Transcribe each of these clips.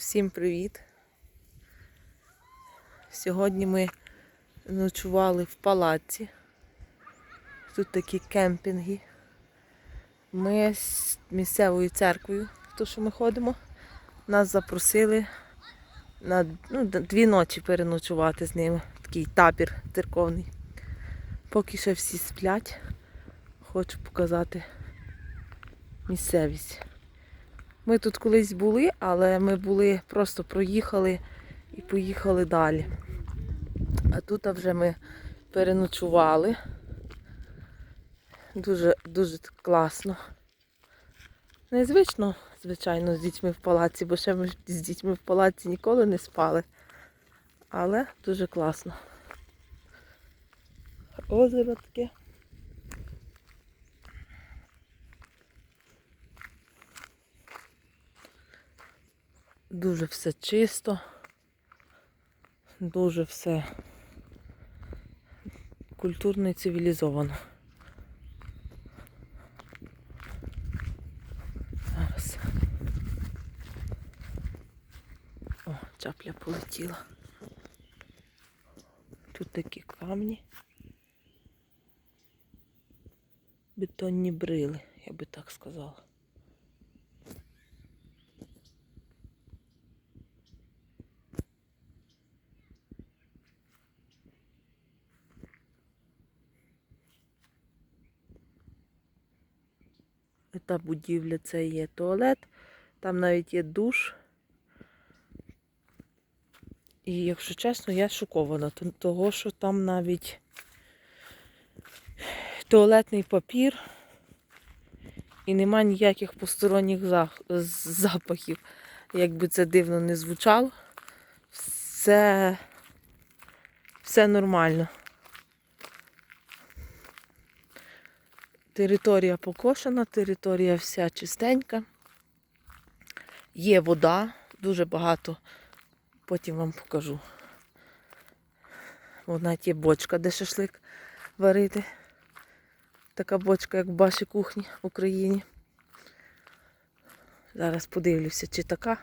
Всім привіт! Сьогодні ми ночували в палаці. Тут такі кемпінги. Ми з місцевою церквою, то що ми ходимо, нас запросили на ну, дві ночі переночувати з ними. Такий табір церковний. Поки ще всі сплять, хочу показати місцевість. Ми тут колись були, але ми були просто проїхали і поїхали далі. А тут вже ми переночували. Дуже, дуже класно. Незвично, звичайно, з дітьми в палаці, бо ще ми з дітьми в палаці ніколи не спали. Але дуже класно. Озеро таке. Дуже все чисто, дуже все культурно і цивілізовано. Зараз. О, чапля полетіла. Тут такі камні. Бетонні брили, я би так сказала. Та будівля це є туалет, там навіть є душ. І якщо чесно, я шокована, того, що там навіть туалетний папір і нема ніяких посторонніх запахів. Як би це дивно не звучало, все, все нормально. Територія покошена, територія вся чистенька. Є вода, дуже багато. Потім вам покажу. Вона є бочка, де шашлик варити. Така бочка, як в вашій кухні в Україні. Зараз подивлюся, чи така.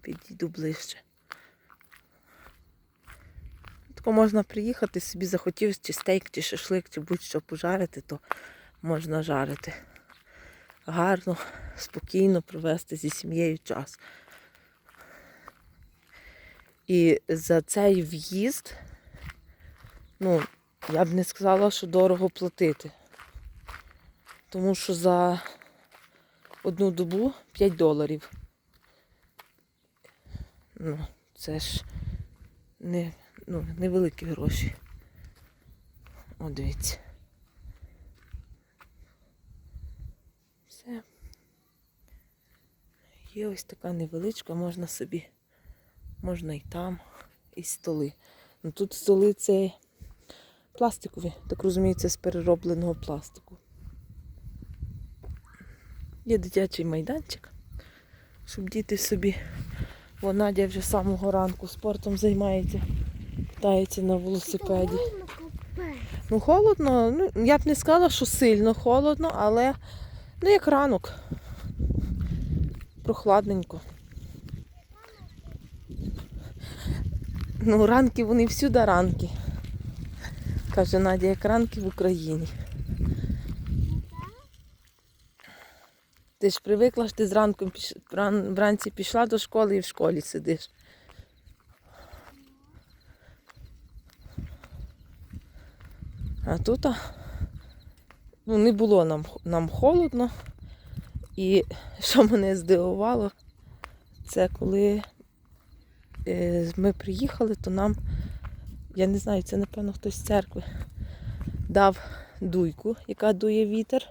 Підійду ближче. Тако можна приїхати, собі захотів чи стейк, чи шашлик, чи будь-що пожарити, то можна жарити. Гарно, спокійно провести зі сім'єю час. І за цей в'їзд, ну, я б не сказала, що дорого платити. Тому що за одну добу 5 доларів. Ну, це ж не, ну, невеликі гроші. О, дивіться. Все. Є ось така невеличка, можна собі, можна і там, і столи. Ну тут столи це пластикові, так розумію, з переробленого пластику. Є дитячий майданчик, щоб діти собі. Бо Надя вже з самого ранку спортом займається, катається на велосипеді. Ну, холодно, ну, я б не сказала, що сильно холодно, але ну як ранок. Прохладненько. Ну, ранки вони всюди ранки. Каже Надя, як ранки в Україні. Ти ж привикла, що ти зранку вранці пішла до школи і в школі сидиш. А тут ну, не було нам, нам холодно. І що мене здивувало, це коли е, ми приїхали, то нам, я не знаю, це напевно хтось з церкви, дав дуйку, яка дує вітер.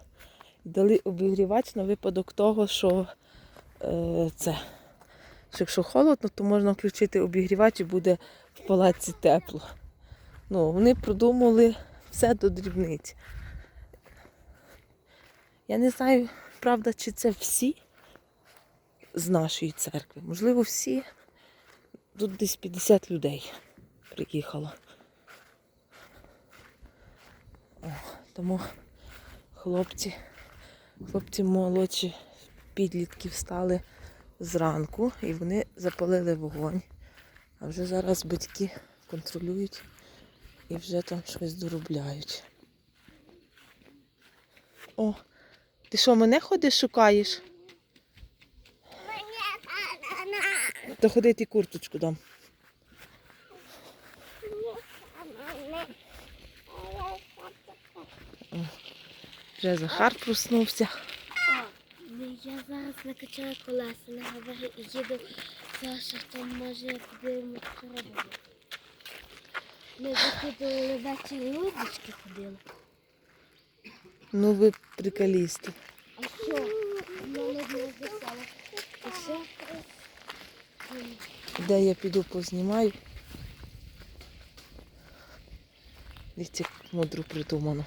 Дали обігрівач на випадок того, що е, це. Що якщо холодно, то можна включити обігрівач і буде в палаці тепло. Ну, вони продумали все до дрібниць. Я не знаю, правда, чи це всі з нашої церкви. Можливо, всі. Тут десь 50 людей приїхало. О, тому хлопці, хлопці молодші, підлітки встали зранку і вони запалили вогонь. А вже зараз батьки контролюють і вже там щось доробляють. О, ти що, мене ходиш, шукаєш? То ходи ти курточку дам. Вже Захар проснувся. Ну, Я зараз накачаю колеса на і їду Саша, там може подивимось корабель. Ми закидували ввечері удочки ходили. Ну ви приколісти. А що? Мене не записала. І що? Де я піду познімаю. Дивіться, як мудро придумано.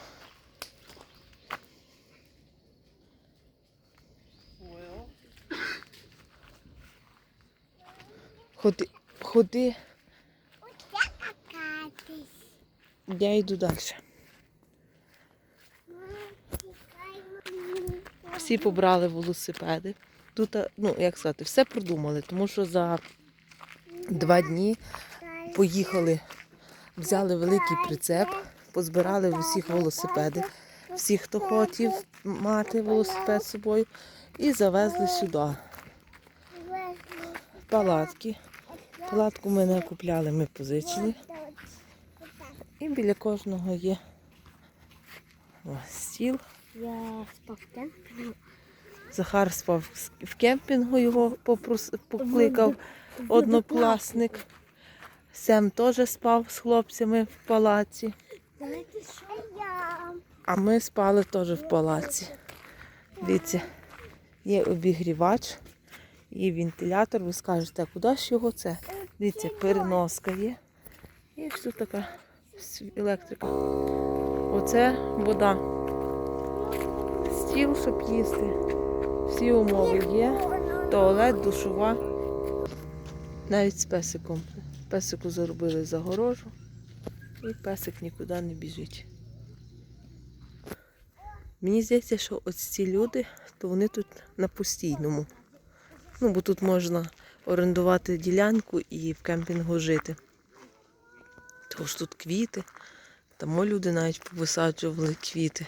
Ходи, ходи, я йду далі. Всі побрали велосипеди. Тут, ну, як сказати, все продумали, тому що за два дні поїхали, взяли великий прицеп, позбирали усіх велосипеди, всі, хто хотів мати велосипед з собою, і завезли сюди. Палатки. Палатку ми не купляли, ми позичили. І біля кожного є стіл. Я спав кемпінгу. Захар спав в кемпінгу, його попрос... покликав однокласник. Сем теж спав з хлопцями в палаці. Що? А ми спали теж в палаці. Дивіться, є обігрівач і вентилятор. Ви скажете, куди ж його це? Дивіться, переноска є. І тут така електрика. Оце вода. Стіл, щоб їсти. Всі умови є. Туалет, душова. Навіть з песиком. Песику заробили загорожу. І песик нікуди не біжить. Мені здається, що ось ці люди, то вони тут на постійному. Ну, бо тут можна орендувати ділянку і в кемпінгу жити. Тому ж тут квіти. Тому люди навіть повисаджували квіти.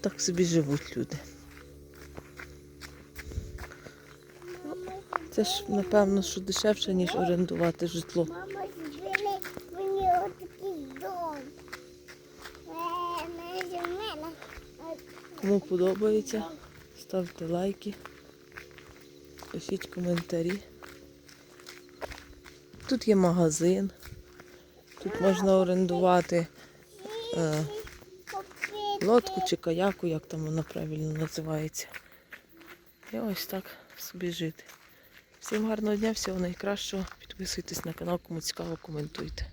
Так собі живуть люди. Це ж, напевно, що дешевше, ніж орендувати житло. Мама зробили мені отакий дом. Е. Кому подобається, ставте лайки, пишіть коментарі. Тут є магазин, тут можна орендувати е, лодку чи каяку, як там вона правильно називається. І ось так собі жити. Всім гарного дня, всього найкращого. Підписуйтесь на канал, кому цікаво, коментуйте.